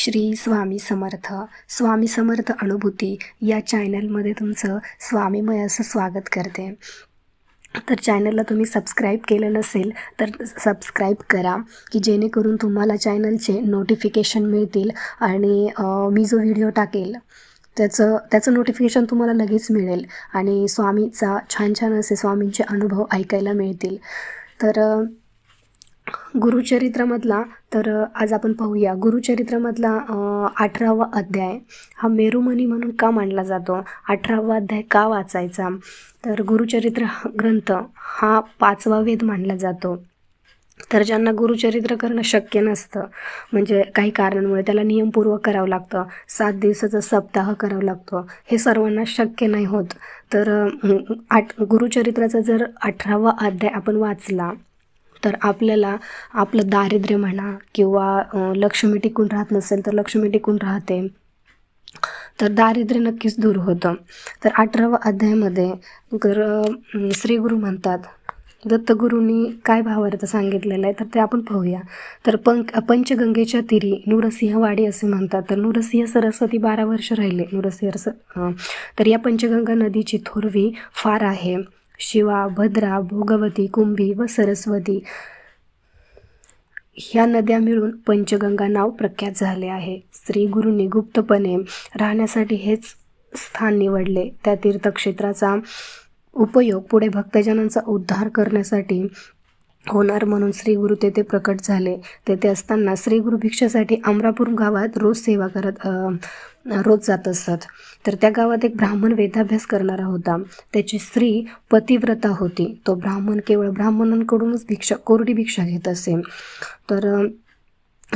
श्री स्वामी समर्थ स्वामी समर्थ अनुभूती या चॅनलमध्ये तुमचं स्वामीमय असं स्वागत करते. तर चॅनलला तुम्ही सबस्क्राईब केलं नसेल तर सबस्क्राईब करा की जेणेकरून तुम्हाला चॅनलचे नोटिफिकेशन मिळतील आणि मी जो व्हिडिओ टाकेल त्याचं त्याचं नोटिफिकेशन तुम्हाला लगेच मिळेल आणि स्वामीचा छान छान असे स्वामींचे अनुभव ऐकायला मिळतील. तर गुरुचरित्रामधला तर आज आपण पाहूया. गुरुचरित्रामधला अठरावा अध्याय हा मेरुमणी म्हणून का मानला जातो? अठरावा अध्याय का वाचायचा? तर गुरुचरित्र हा ग्रंथ हा पाचवा वेद मानला जातो. तर ज्यांना गुरुचरित्र करणं शक्य नसतं म्हणजे काही कारणांमुळे त्याला नियमपूर्वक करावं लागतं. सात दिवसाचा सप्ताह करावं लागतो. हे सर्वांना शक्य नाही होत. तर आठ गुरुचरित्राचा जर अठरावा अध्याय आपण वाचला तर आपल्याला आपलं दारिद्र्य म्हणा किंवा लक्ष्मी टिकून राहत नसेल तर लक्ष्मी टिकून राहते. तर दारिद्र्य नक्कीच दूर होतं. तर अठरावा अध्यायामध्ये तर श्रीगुरु श्रीगुरू म्हणतात दत्तगुरूंनी काय भावार्थ सांगितलेलं आहे? तर ते आपण पाहूया. तर पंक पंचगंगेच्या तिरी नुरसिंहवाडी असे म्हणतात. तर नुरसिंह सरस्वती बारा वर्ष राहिले. नुरसिंह तर या पंचगंगा नदीची थोरवी फार आहे. शिवा भद्रा भोगवती कुंभी व सरस्वती. ह्या नद्या मिळून पंचगंगा नाव प्रख्यात झाले आहे. श्री गुरूंनी गुप्तपणे राहण्यासाठी हेच स्थान निवडले. त्या तीर्थक्षेत्राचा उपयोग पुढे भक्तजनांचा उद्धार करण्यासाठी होणार म्हणून श्रीगुरु तेथे प्रकट झाले. तेथे असताना श्रीगुरु भिक्षेसाठी अमरापूर गावात रोज सेवा करत रोज जात असतात तर त्या गावात एक ब्राह्मण वेदाभ्यास करणारा होता. त्याची स्त्री पतिव्रता होती. तो ब्राह्मण केवळ ब्राह्मणांकडूनच भिक्षा कोरडी भिक्षा घेत असे. तर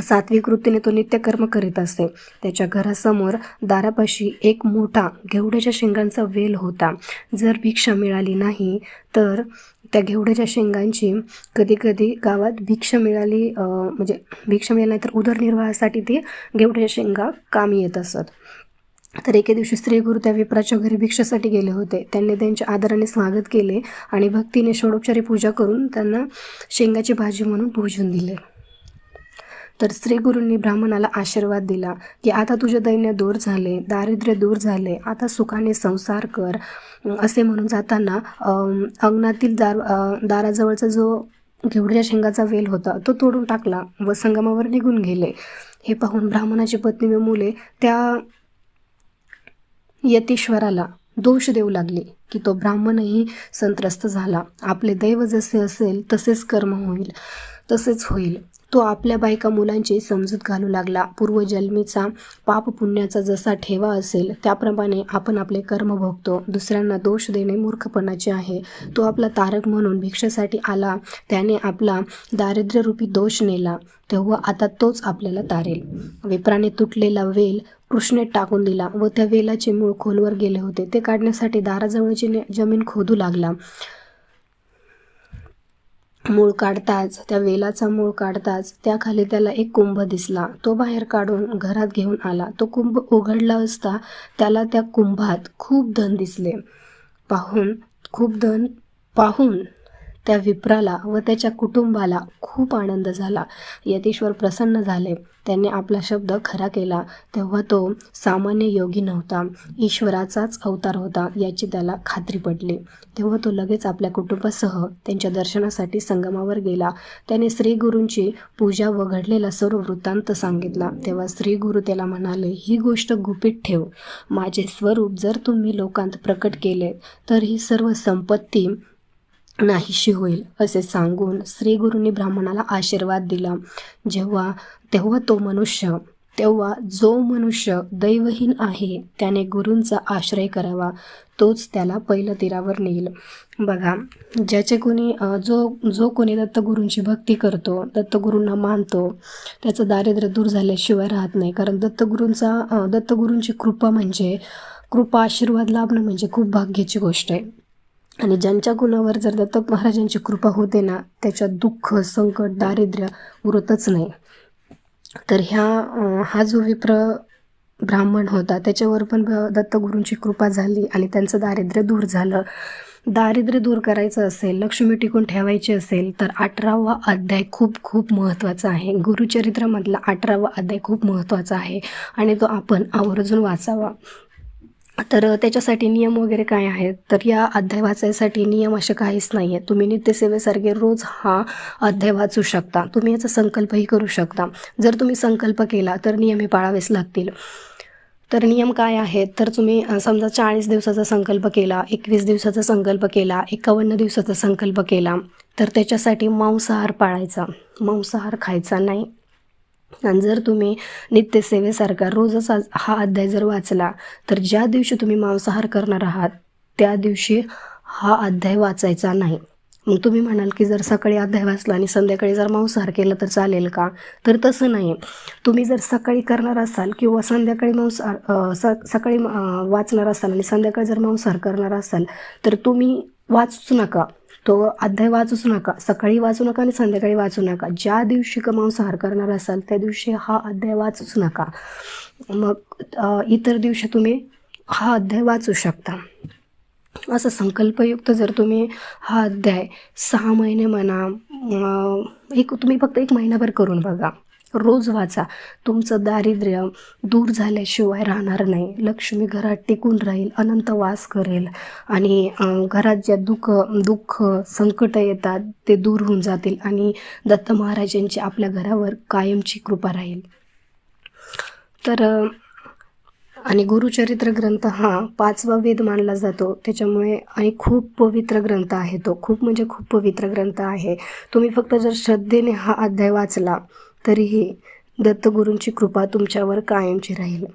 सात्विक वृत्तीने तो नित्यकर्म करीत असे. त्याच्या घरासमोर दारापाशी एक मोठा घेवड्याच्या शेंगांचा वेल होता. जर भिक्षा मिळाली नाही तर त्या घेवड्याच्या शेंगांची कधी कधी गावात भिक्ष मिळाली म्हणजे भिक्ष मिळाली नाही तर उदरनिर्वाहासाठी ते घेवड्याच्या शेंगा कामी येत असत. तर एके दिवशी स्त्री गुरु त्या विप्राच्या घरी भिक्षेसाठी गेले होते. त्यांनी त्यांच्या आदराने स्वागत केले आणि भक्तीने षोडोपचारी पूजा करून त्यांना शेंगाची भाजी म्हणून भोजन दिले. तर श्री गुरूंनी ब्राह्मणाला आशीर्वाद दिला की आता तुझे दैन्य दूर झाले दारिद्र्य दूर झाले आता सुखाने संसार कर असे म्हणून जाताना अंगणातील दार दाराजवळचा जो घेवड्याच्या शेंगाचा वेल होता तो तोडून टाकला व संगमावर निघून गेले. हे पाहून ब्राह्मणाची पत्नी व मुले त्या यतीश्वराला दोष देऊ लागले की तो ब्राह्मणही संत्रस्त झाला. आपले दैव जसे असेल तसेच कर्म होईल तसेच होईल. तो आपल्या बायका मुलांची समजूत घालू लागला. पूर्वजन्मीचा पाप पुण्याचा जसा ठेवा असेल त्याप्रमाणे आपण आपले कर्म भोगतो. दुसऱ्यांना दोष देणे मूर्खपणाचे आहे. तो आपला तारक म्हणून भिक्षेसाठी आला त्याने आपला दारिद्र्यरूपी दोष नेला. तेव्हा आता तोच आपल्याला तारेल. विप्राने तुटलेला वेल कृष्णेत टाकून दिला व त्या वेलाचे मूळ खोलवर गेले होते. ते काढण्यासाठी दाराजवळची ने- जमीन खोदू लागला. मूळ काढताच त्या वेलाचा मूळ काढताच त्याखाली त्याला एक कुंभ दिसला. तो बाहेर काढून घरात घेऊन आला. तो कुंभ उघडला असता त्याला त्या कुंभात खूप धन दिसले. पाहून खूप धन पाहून त्या विप्राला व त्याच्या कुटुंबाला खूप आनंद झाला. यतीश्वर प्रसन्न झाले. त्याने आपला शब्द खरा केला. तेव्हा तो सामान्य योगी नव्हता. ईश्वराचाच अवतार होता याची त्याला खात्री पडली तेव्हा तो लगेच आपल्या कुटुंबासह त्यांच्या दर्शनासाठी संगमावर गेला. त्याने श्रीगुरूंची पूजा व घडलेला सर्व वृत्तांत सांगितला. तेव्हा श्रीगुरू त्याला म्हणाले ही गोष्ट गुपित ठेव. माझे स्वरूप जर तुम्ही लोकांत प्रकट केले तर ही सर्व संपत्ती नाहीशी होईल असे सांगून श्रीगुरूंनी ब्राह्मणाला आशीर्वाद दिला. जेव्हा तेव्हा तो मनुष्य तेव्हा जो मनुष्य दैवहीन आहे त्याने गुरूंचा आश्रय करावा तोच त्याला पहिलं तीरावर नेईल. बघा ज्याचे कोणी जो जो कोणी दत्तगुरूंची भक्ती करतो दत्तगुरूंना मानतो त्याचं दारिद्र्य दूर झाल्याशिवाय राहत नाही. कारण दत्तगुरूंचा दत्तगुरूंची कृपा म्हणजे कृपा आशीर्वाद लाभणं म्हणजे खूप भाग्याची गोष्ट आहे. आणि ज्यांच्या गुणावर जर दत्तक महाराजांची कृपा होते ना त्याच्यात दुःख संकट दारिद्र्य उरतच नाही. तर ह्या हा जो विप्र ब्राह्मण होता त्याच्यावर पण दत्तगुरूंची कृपा झाली आणि त्यांचं दारिद्र्य दूर झालं. दारिद्र्य दूर करायचं असेल लक्ष्मी टिकून ठेवायची असेल तर अठरावा अध्याय खूप खूप महत्त्वाचा आहे. गुरुचरित्रामधला अठरावा अध्याय खूप महत्त्वाचा आहे आणि तो आपण आवर्जून वाचावा. तर त्याच्यासाठी नियम वगैरे काय आहेत? तर या अध्याय वाचायसाठी नियम असे काहीच नाही आहेत तुम्ही नित्यसेवेसारखे रोज हा अध्याय वाचू शकता. तुम्ही याचा संकल्पही करू शकता. जर तुम्ही संकल्प केला तर नियम हे पाळावेच लागतील. तर नियम काय आहेत? तर तुम्ही समजा चाळीस दिवसाचा संकल्प केला एकवीस दिवसाचा संकल्प केला एकावन्न दिवसाचा संकल्प केला तर त्याच्यासाठी मांसाहार पाळायचा. मांसाहार खायचा नाही. आणि जर तुम्ही नित्यसेवेसारखा रोजच आज हा अध्याय जर वाचला तर ज्या दिवशी तुम्ही मांसाहार करणार आहात त्या दिवशी हा अध्याय वाचायचा नाही. मग तुम्ही म्हणाल की जर सकाळी अध्याय वाचला आणि संध्याकाळी जर मांसाहार केलं तर चालेल का? तर तसं नाही. तुम्ही जर सकाळी करणार असाल किंवा संध्याकाळी मांसाहार स सकाळी वाचणार असाल आणि संध्याकाळी जर मांसाहार करणार असाल तर तुम्ही वाचूच नका. तो अध्याय वाचूच नका सकाळी वाचू नका आणि संध्याकाळी वाचू नका. ज्या दिवशी का मांसाहार करणार असाल त्या दिवशी हा अध्याय वाचूच नका. मग इतर दिवशी तुम्ही हा अध्याय वाचू शकता. असं संकल्पयुक्त जर तुम्ही हा अध्याय सहा महिने म्हणा एक तुम्ही फक्त एक महिनाभर करून बघा. रोज वाचा. तुमचं दारिद्र्य दूर झाल्याशिवाय राहणार नाही. लक्ष्मी घरात टिकून राहील अनंत वास करेल. आणि घरात ज्या दुःख दुःख संकट येतात ते दूर होऊन जातील आणि दत्त महाराजांची आपल्या घरावर कायमची कृपा राहील. तर आणि गुरुचरित्र ग्रंथ हा पाचवा वेद मानला जातो. त्याच्यामुळे आणि खूप पवित्र ग्रंथ आहे तो. खूप म्हणजे खूप पवित्र ग्रंथ आहे. तुम्ही फक्त जर श्रद्धेने हा अध्याय वाचला तरीही दत्तगुरूंची कृपा तुमच्यावर कायमची राहील.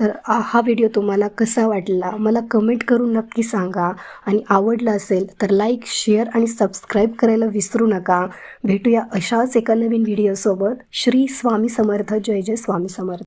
तर हा व्हिडिओ तुम्हाला कसा वाटला? मला कमेंट करून नक्की सांगा. आणि आवडला असेल तर लाईक शेअर आणि सबस्क्राईब करायला विसरू नका. भेटूया अशाच एका नवीन व्हिडिओसोबत श्री स्वामी समर्थ. जय जय स्वामी समर्थ.